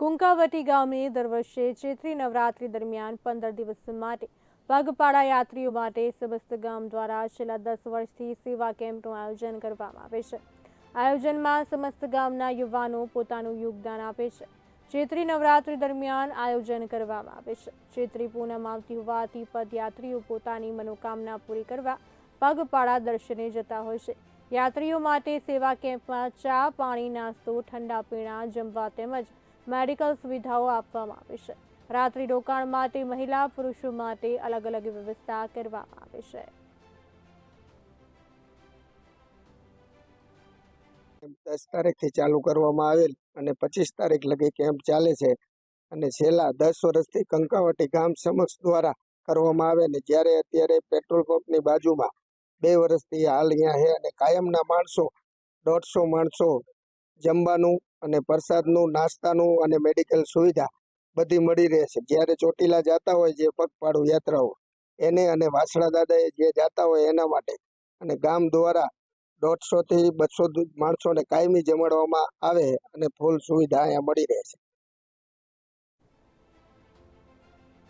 કુંકાવટી ગામે દર વર્ષે ચૈત્રી નવરાત્રી દરમિયાન પંદર દિવસ માટે પગપાળા યાત્રીઓ માટે સમસ્ત ગામ દ્વારા છેલ્લા દસ વર્ષથી સેવા કેમ્પનું આયોજન કરવામાં આવે છે. આયોજનમાં સમસ્ત ગામના યુવાનો પોતાનું યોગદાન આપે છે. ચૈત્રી નવરાત્રી દરમિયાન આયોજન કરવામાં આવે છે. ચૈત્રી પૂનમ આવતી હોવાથી પદયાત્રીઓ પોતાની મનોકામના પૂરી કરવા પગપાળા દર્શને જતા હોય છે. યાત્રીઓ માટે સેવા કેમ્પમાં ચા, પાણી, નાસ્તો, ઠંડા પીણા, જમવા તેમજ મેડિકલ સુવિધાઓ આપવામાં આવે છે. રાત્રિ રોકાણ માટે મહિલા, પુરુષો માટે અલગ અલગ વ્યવસ્થા કરવામાં આવે છે. દસ તારીખથી ચાલુ કરવામાં આવેલ અને પચીસ તારીખ લગી કેમ્પ ચાલે છે અને છેલ્લા દસ વર્ષથી કંકાવટી ગામ સમક્ષ દ્વારા કરવામાં આવે ને જ્યારે અત્યારે પેટ્રોલ પંપની બાજુમાં બે વર્ષથી હાલ અહીંયા છે અને કાયમના માણસો, દોઢસો માણસો જમવાનું અને પ્રસાદનું, નાસ્તાનું અને મેડિકલ સુવિધા બધી મળી રહે છે. જ્યારે ચોટીલા જતા હોય જે પગપાળું યાત્રાઓ, એને અને વાસણા દાદાએ જે જતા હોય એના માટે અને ગામ દ્વારા દોઢસોથી બસો માણસોને કાયમી જમાડવામાં આવે અને ફૂલ સુવિધા અહીંયા મળી રહે છે.